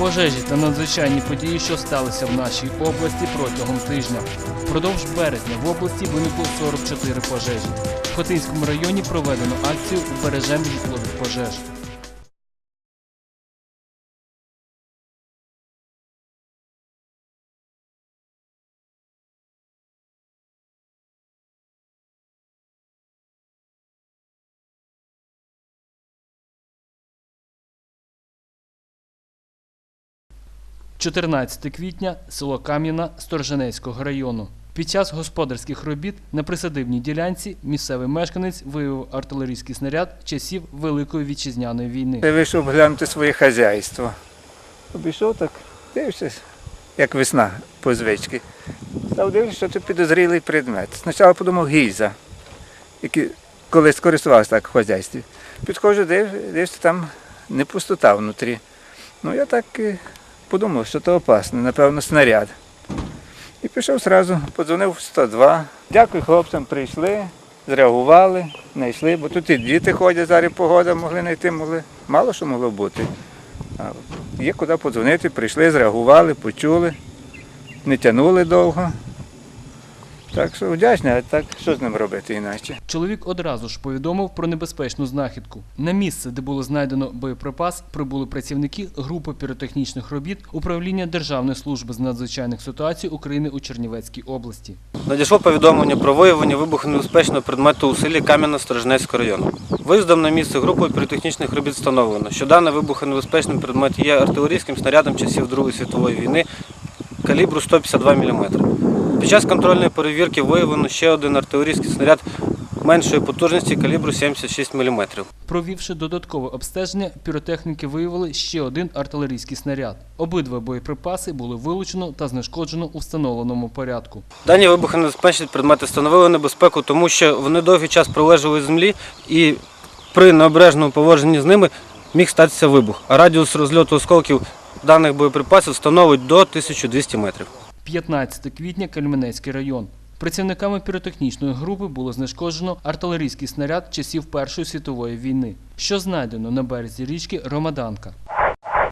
Пожежі та надзвичайні події, що сталися в нашій області протягом тижня. Впродовж березня в області виникло 44 пожежі. В Хотинському районі проведено акцію «Убережемо житлових пожеж. – 14 квітня, село Кам'яна Сторженецького району. Під час господарських робіт на присадибній ділянці місцевий мешканець виявив артилерійський снаряд часів Великої вітчизняної війни. Я вийшов глянути своє хазяйство. Обійшов так, дивишся, як весна по звичці. Став дивлюся, що це підозрілий предмет. Спочатку подумав гільза, який колись користувався так в хазяйстві. Підходжу, див- дивлюся, там не пустота внутрі. Ну я так подумав, що це опасно, напевно, снаряд. І пішов одразу, подзвонив 102. Дякую хлопцям, прийшли, зреагували, знайшли, бо тут і діти ходять, зараз погода могли знайти, могли. Мало що могло бути. Є куди подзвонити, прийшли, зреагували, почули, не тягнули довго. Так що вдячний, а так що з ним робити іначе? Чоловік одразу ж повідомив про небезпечну знахідку. На місце, де було знайдено боєприпас, прибули працівники групи піротехнічних робіт управління Державної служби з надзвичайних ситуацій України у Чернівецькій області. Надійшло повідомлення про виявлення вибухонебезпечного предмету у селі Кам'яно-Сторожнецького району. Виїздом на місце групою піротехнічних робіт встановлено, що даний вибухонебезпечний предмет є артилерійським снарядом часів Другої світової війни калібру 152 мм. Під час контрольної перевірки виявлено ще один артилерійський снаряд меншої потужності калібру 76 мм. Провівши додаткове обстеження, піротехніки виявили ще один артилерійський снаряд. Обидва боєприпаси були вилучено та знешкоджено у встановленому порядку. Дані вибухонебезпечні предмети становили небезпеку, тому що вони довгий час пролежали в землі і при необережному поводженні з ними міг статися вибух. А радіус розльоту осколків даних боєприпасів становить до 1200 метрів. 15 квітня Кельменецький район. Працівниками піротехнічної групи було знешкоджено артилерійський снаряд часів Першої світової війни, що знайдено на березі річки Ромаданка.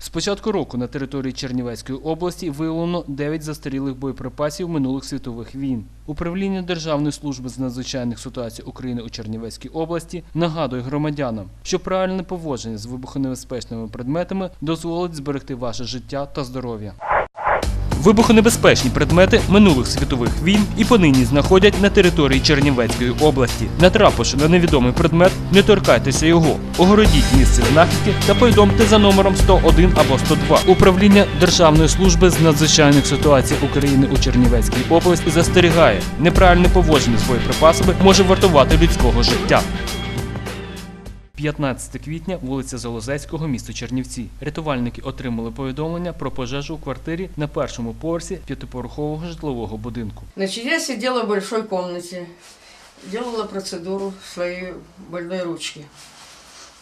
З початку року на території Чернівецької області виявлено 9 застарілих боєприпасів минулих світових війн. Управління Державної служби з надзвичайних ситуацій України у Чернівецькій області нагадує громадянам, що правильне поводження з вибухонебезпечними предметами дозволить зберегти ваше життя та здоров'я. Вибухонебезпечні предмети минулих світових війн і понині знаходять на території Чернівецької області. Натрапивши на невідомий предмет, не торкайтеся його. Огородіть місце знахідки та повідомте за номером 101 або 102. Управління Державної служби з надзвичайних ситуацій України у Чернівецькій області застерігає, неправильне поводження з боєприпасами може вартувати людського життя. 15 квітня, вулиця Золозецького, місто Чернівці. Рятувальники отримали повідомлення про пожежу у квартирі на першому поверсі п'ятиповерхового житлового будинку. Я сидела в большой комнате, делала процедуру своей больной ручки.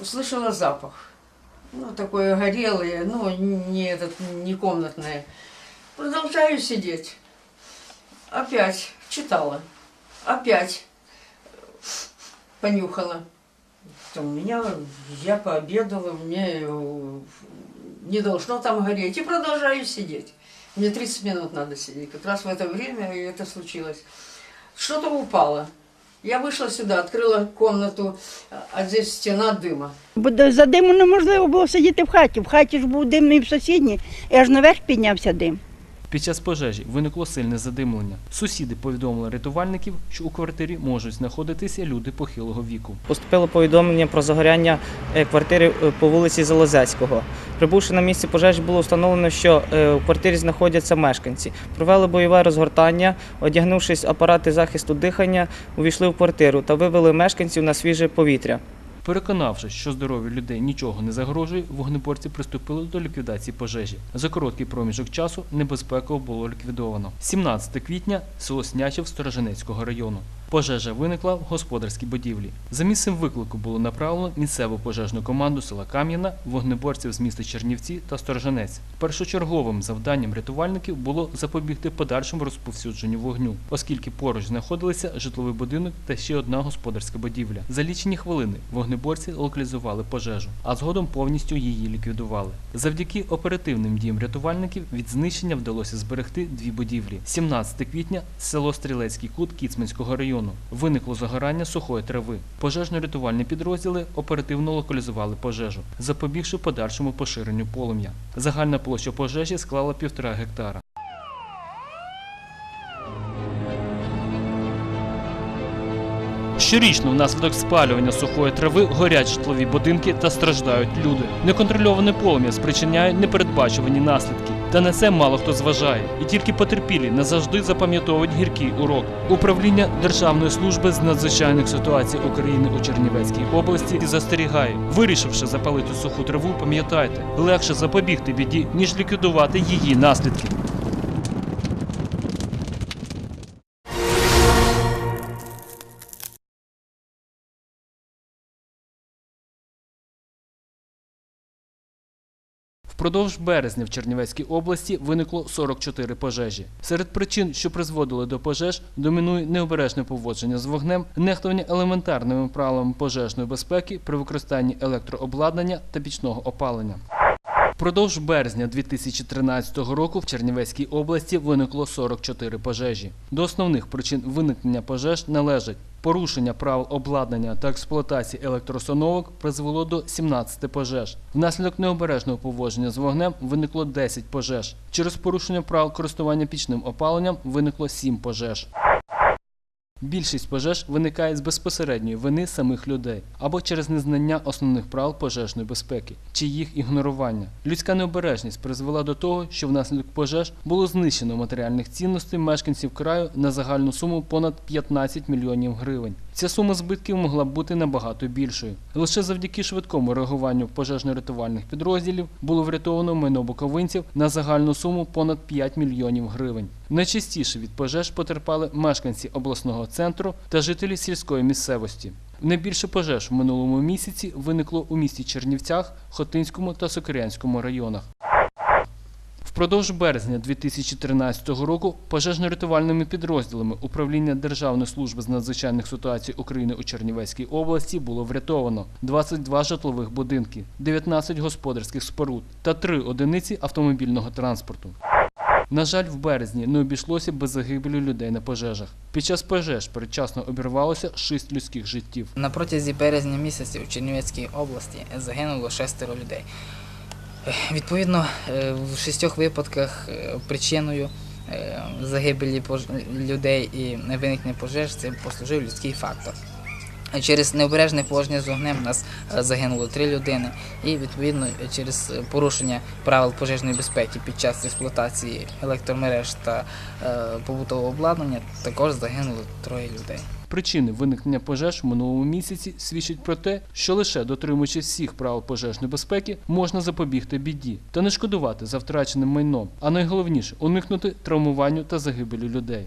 Услышала запах. Ну, такое горелое, ну, не, этот, не комнатное. Продолжаю сидеть. Опять читала. Опять понюхала То у меня, я пообедала, мне э, не должно там гореть. И продолжаю сидеть. Мне 30 минут надо сидеть. Как раз в это время и это случилось. Что-то упало. Я вышла сюда, открыла комнату, а здесь стена дыма. Бо до- за диму неможливо було сидіти в хаті. В хаті ж був димний в сусідній, і аж наверх піднявся дим. Під час пожежі виникло сильне задимлення. Сусіди повідомили рятувальників, що у квартирі можуть знаходитися люди похилого віку. Поступило повідомлення про загоряння е, квартири е, по вулиці Залозецького. Прибувши на місце пожежі, було встановлено, що е, у квартирі знаходяться мешканці. Провели бойове розгортання, одягнувшись апарати захисту дихання, увійшли в квартиру та вивели мешканців на свіже повітря. Переконавшись, що здоров'ю людей нічого не загрожує, вогнеборці приступили до ліквідації пожежі. За короткий проміжок часу небезпеку було ліквідовано. 17 квітня село Снячів Сторожинецького району. Пожежа виникла в господарській будівлі. За місцем виклику було направлено місцеву пожежну команду села Кам'яна, вогнеборців з міста Чернівці та Сторожанець. Першочерговим завданням рятувальників було запобігти подальшому розповсюдженню вогню, оскільки поруч знаходилися житловий будинок та ще одна господарська будівля. За лічені хвилини вогнеборці локалізували пожежу, а згодом повністю її ліквідували. Завдяки оперативним діям рятувальників від знищення вдалося зберегти дві будівлі. 17 квітня село Стрілецький кут Кіцманського району. Виникло загорання сухої трави. Пожежно-рятувальні підрозділи оперативно локалізували пожежу, запобігши подальшому поширенню полум'я. Загальна площа пожежі склала півтора гектара. Щорічно внаслідок спалювання сухої трави горять житлові будинки та страждають люди. Неконтрольоване полум'я спричиняє непередбачувані наслідки. Та на це мало хто зважає, і тільки потерпілі не завжди запам'ятовують гіркий урок. Управління Державної служби з надзвичайних ситуацій України у Чернівецькій області застерігає, вирішивши запалити суху траву, пам'ятайте, легше запобігти біді, ніж ліквідувати її наслідки. Впродовж березня в Чернівецькій області виникло 44 пожежі. Серед причин, що призводили до пожеж, домінує необережне поводження з вогнем, нехтування елементарними правилами пожежної безпеки при використанні електрообладнання та пічного опалення. Впродовж березня 2013 року в Чернівецькій області виникло 44 пожежі. До основних причин виникнення пожеж належать порушення правил обладнання та експлуатації електроустановок призвело до 17 пожеж. Внаслідок необережного поводження з вогнем виникло 10 пожеж. Через порушення правил користування пічним опаленням виникло 7 пожеж. Більшість пожеж виникає з безпосередньої вини самих людей або через незнання основних правил пожежної безпеки чи їх ігнорування. Людська необережність призвела до того, що внаслідок пожеж було знищено матеріальних цінностей мешканців краю на загальну суму понад 15 мільйонів гривень. Ця сума збитків могла б бути набагато більшою. Лише завдяки швидкому реагуванню пожежно-рятувальних підрозділів було врятовано майно буковинців на загальну суму понад 5 мільйонів гривень. Найчастіше від пожеж потерпали мешканці обласного центру та жителі сільської місцевості. Найбільше пожеж в минулому місяці виникло у місті Чернівцях, Хотинському та Сокирянському районах. Впродовж березня 2013 року пожежно-рятувальними підрозділами Управління Державної служби з надзвичайних ситуацій України у Чернівецькій області було врятовано 22 житлових будинки, 19 господарських споруд та 3 одиниці автомобільного транспорту. На жаль, в березні не обійшлося без загибелі людей на пожежах. Під час пожеж передчасно обірвалося 6 людських життів. На протязі березня місяця у Чернівецькій області загинуло шестеро людей. Відповідно, е, в шістьох випадках е, причиною е, загибелі людей і виникнення пожеж це послужив людський фактор. Через необережне положення з вогнем нас е, загинуло три людини, і відповідно через е, порушення правил пожежної безпеки під час експлуатації електромереж та е, побутового обладнання також загинуло троє людей. Причини виникнення пожеж в минулому місяці свідчать про те, що лише дотримуючись всіх правил пожежної безпеки можна запобігти біді та не шкодувати за втраченим майном, а найголовніше уникнути травмуванню та загибелі людей.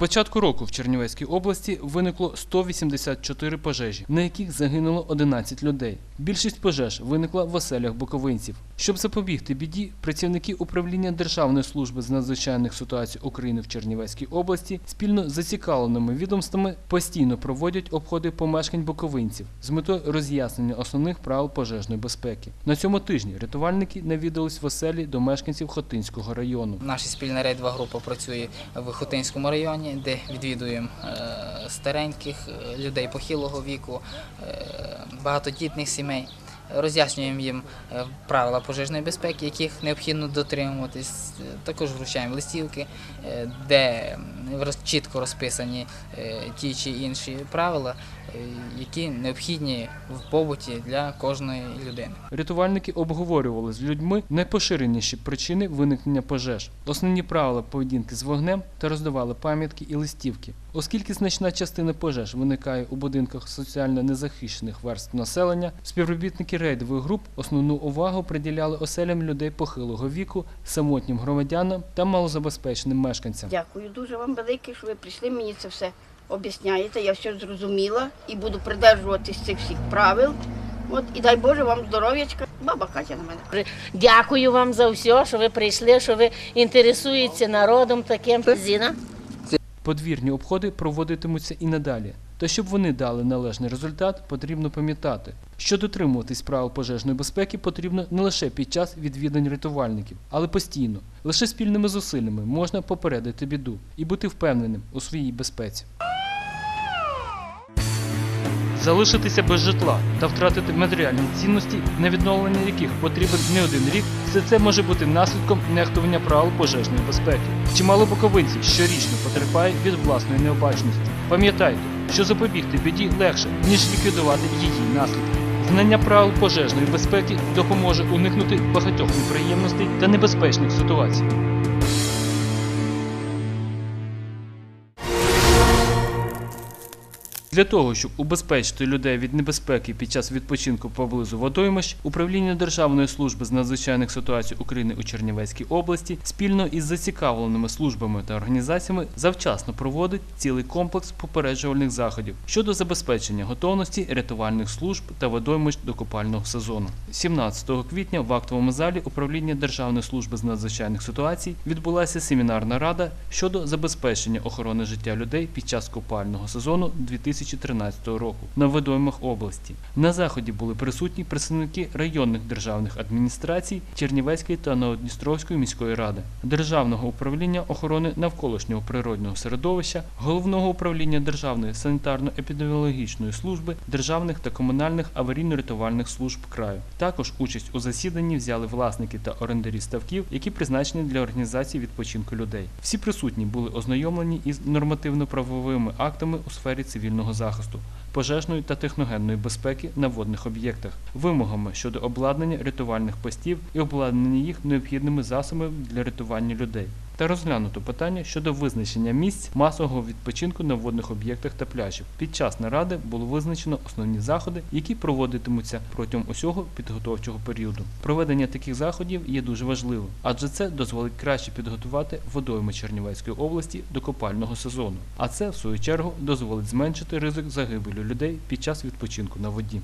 Початку року в Чернівецькій області виникло 184 пожежі, на яких загинуло 11 людей. Більшість пожеж виникла в оселях буковинців. Щоб запобігти біді, працівники управління Державної служби з надзвичайних ситуацій України в Чернівецькій області спільно з зацікавленими відомствами постійно проводять обходи помешкань буковинців з метою роз'яснення основних правил пожежної безпеки. На цьому тижні рятувальники навідались в оселі до мешканців Хотинського району. Наша спільна рейдова група працює в Хотинському районі, де відвідуємо е, стареньких е, людей похилого віку, е, багатодітних сімей. Роз'яснюємо їм е, правила пожежної безпеки, яких необхідно дотримуватись. Е, Також вручаємо листівки, е, де чітко розписані ті чи інші правила, які необхідні в побуті для кожної людини. Рятувальники обговорювали з людьми найпоширеніші причини виникнення пожеж, основні правила поведінки з вогнем та роздавали пам'ятки і листівки. Оскільки значна частина пожеж виникає у будинках соціально незахищених верств населення, співробітники рейдових груп основну увагу приділяли оселям людей похилого віку, самотнім громадянам та малозабезпеченим мешканцям. Дякую дуже вам велике, що ви прийшли, мені це все об'ясняєте. Я все зрозуміла і буду придержуватись цих всіх правил. От і дай Боже вам здоров'ячка. Баба Катя на мене. Дякую вам за все, що ви прийшли, що ви інтересуєтеся народом таким. Зіна. Подвірні обходи проводитимуться і надалі. Та щоб вони дали належний результат, потрібно пам'ятати, що дотримуватись правил пожежної безпеки потрібно не лише під час відвідань рятувальників, але постійно. Лише спільними зусиллями можна попередити біду і бути впевненим у своїй безпеці. Залишитися без житла та втратити матеріальні цінності, на відновлення яких потрібен не один рік, все це може бути наслідком нехтування правил пожежної безпеки. Чимало буковинців щорічно потерпають від власної необачності. Пам'ятайте, що запобігти біді легше, ніж ліквідувати її наслідки. Знання правил пожежної безпеки допоможе уникнути багатьох неприємностей та небезпечних ситуацій. Для того, щоб убезпечити людей від небезпеки під час відпочинку поблизу водоймищ, управління Державної служби з надзвичайних ситуацій України у Чернівецькій області спільно із зацікавленими службами та організаціями завчасно проводить цілий комплекс попереджувальних заходів щодо забезпечення готовності рятувальних служб та водоймищ до купального сезону. 17 квітня в актовому залі управління Державної служби з надзвичайних ситуацій відбулася семінарна рада щодо забезпечення охорони життя людей під час купального сезону 2013 року на водоймах області. На заході були присутні представники районних державних адміністрацій Чернівецької та Новодністровської міської ради, Державного управління охорони навколишнього природного середовища, головного управління Державної санітарно-епідеміологічної служби, державних та комунальних аварійно-рятувальних служб краю. Також участь у засіданні взяли власники та орендарі ставків, які призначені для організації відпочинку людей. Всі присутні були ознайомлені із нормативно-правовими актами у сфері цивільного захисту, пожежної та техногенної безпеки на водних об'єктах, вимогами щодо обладнання рятувальних постів і обладнання їх необхідними засобами для рятування людей. Та розглянуто питання щодо визначення місць масового відпочинку на водних об'єктах та пляжів. Під час наради було визначено основні заходи, які проводитимуться протягом усього підготовчого періоду. Проведення таких заходів є дуже важливим, адже це дозволить краще підготувати водойми Чернівецької області до купального сезону. А це, в свою чергу, дозволить зменшити ризик загибелі людей під час відпочинку на воді.